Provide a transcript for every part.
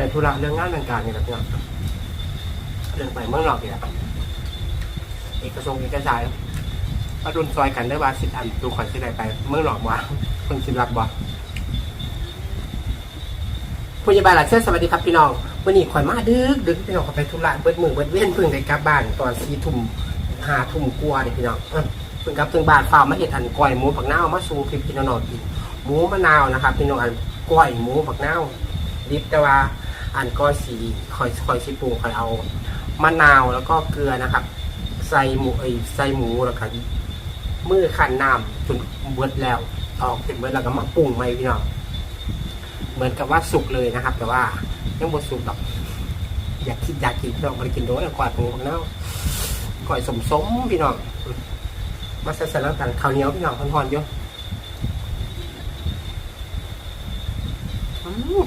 ไปธุระเรื่องงานต่างๆนี่แหละพี่น้องเรื่องไปเมืองนอกนี่แหละเอกสงค์เอกสารมารุนซอยกันได้ว่าสิทธิ์อันดูขอนสิได้ไปเมืองนอกบ่คนสิรับบ่ผู้ใหญ่บ้านหลังเส้นสวัสดีครับพี่น้องวันนี้ข่อยมาดึกดึกพี่น้องขอไปธุระเบิดมือเบิดเว้นเพิ่งได้กลับบ้านตอนสี่ทุ่มหาทุ่มกว่าเนี่ยพี่น้องเพิ่งกลับถึงบ้านฟ้ามาเห็ดอันก้อยหมูผักเน่าวมาสู่คลิปพี่น้องกินหมูมะนาวนะครับพี่น้องอันก้อยหมูผักเน่าวดิบแต่ว่า อันก้อยสีคอยคอยสีปรุงคอยเอามะนาวแล้วก็เกลือนะครับ ใส่หมูเอ้ยใส่หมูแล้วก็มือขันน้ำจนเบิดแล้วออกเป็นเบิดแล้วก็มาปรุงใหม่พี่น้องเหมือนกับว่าสุกเลยนะครับ แต่ว่ายังบดสุกหรอกอยากคิดอยากกินพี่น้องมากินโดยกวาดหมูของเน่าก่อยสมสมพี่น้องมาใส่ๆแล้วกันข้าวเหนียวพี่น้องทอนๆเยอะอืม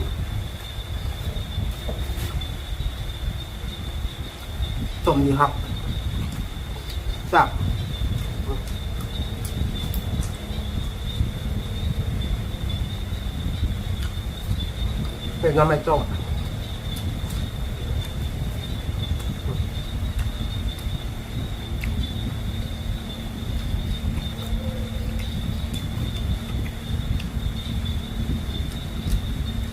สมดีครับจับเป็นน้ำมันส้ม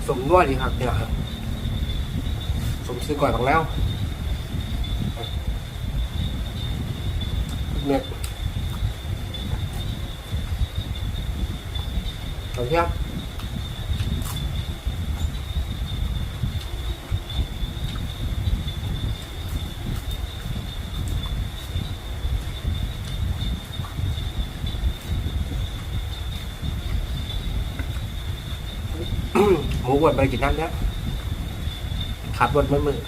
สมนวดดีครับเนี่ยสมซื้อก่อยของแล้ว เนี่ยขอบคุณครับหมูบดไปกินน้ำแล้วขับรถมือมือ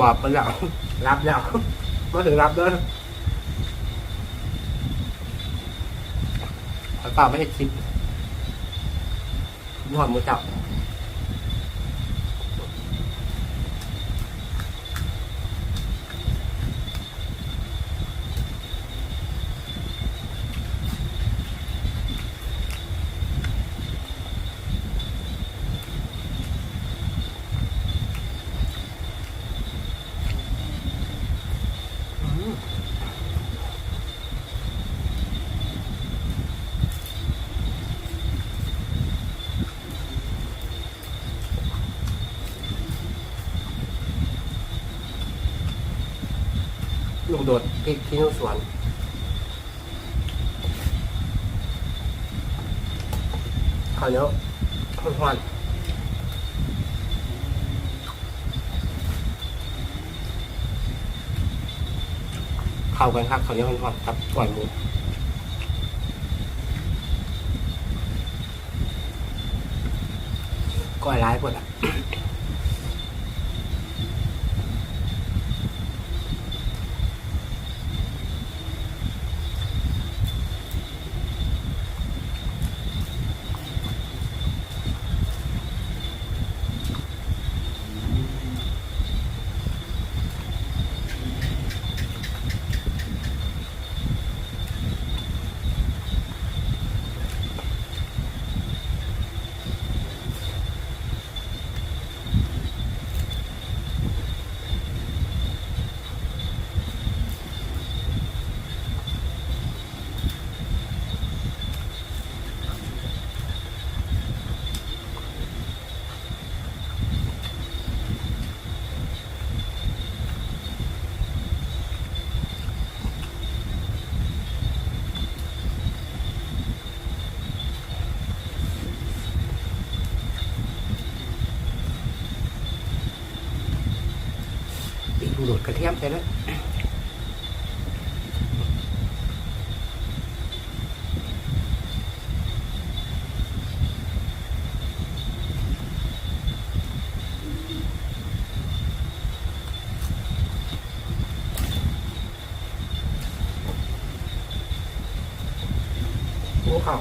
บอบไปแล้วรับแล้วมาถึงรับด้อขอ เปล่าไม่เห้คิดหอดหมูจับ ลุงโดดพริกที่นู่สวนข้าวเหนียวร้อนเข้ากันครับข้าวเหนียวร้อนครับก่อยหมูก้อยร้ายหมดอะ โดดกระเทียมไปแล้วโอ้เขา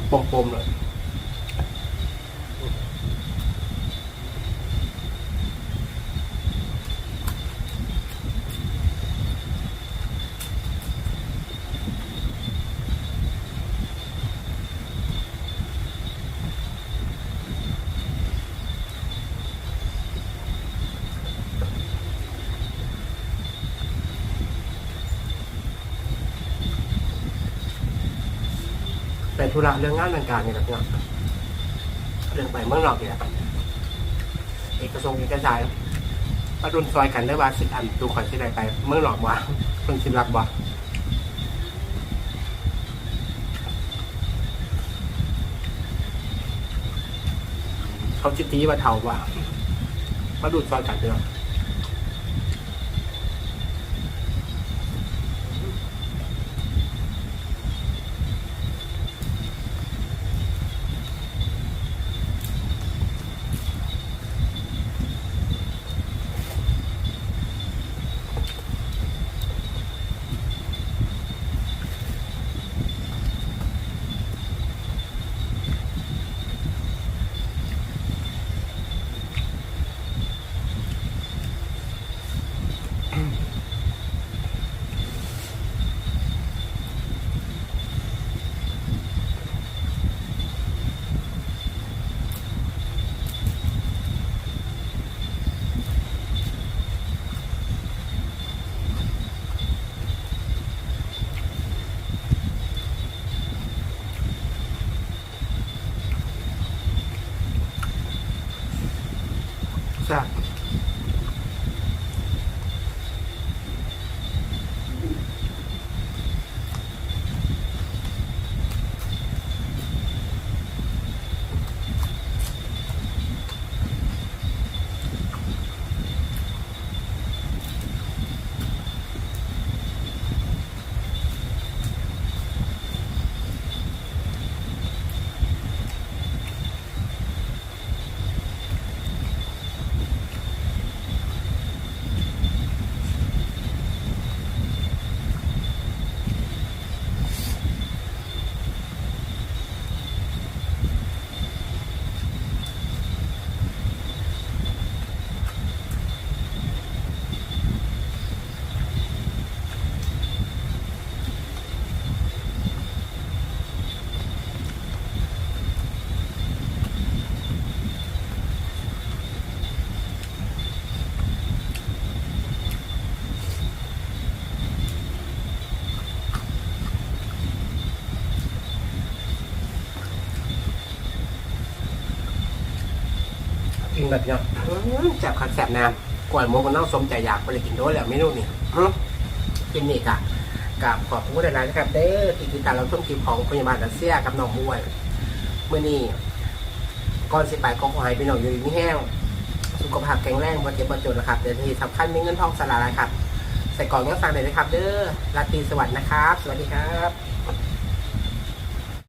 ำปมๆเลย แต่ธุระเรื่องงานเรื่องการนี่แบบเนี้ยเรื่องไปเมืองนอกเนี่ยเอกสงเอกสารมารุนซอยกันได้ว่าสิอันดูขอนที่ใดไป เมืองนอกว่าคนสิรับบ่เขาจิตีว่าเท่าว่ามาดูซอยกันเด้อ ใแบบเนี้ยอื้อแสบขัดแสบน้ำก่อนโมกันเน่าสมใจอยากไปเลยกินด้วยแหละเมนูนี่อื้อกินนี่กะกับขอบคุณหลายๆนะครับเด้อที่ติดตามเราชมคลิปของพยาบาลรัสเซียกับน้องมวยเมื่อนี้ก่อนสิไปก็ขอให้พี่น้องอยู่ดีมีแห้งสุขภาพแข็งแรงวันเจ็บวันจนนะครับเดี๋ยวที่สำคัญมีเงินทองสลายครับใส่กล่องยังสั่งเลยนะครับ เด้อราตรีสวัสดิ์นะครับ สวัสดีครับ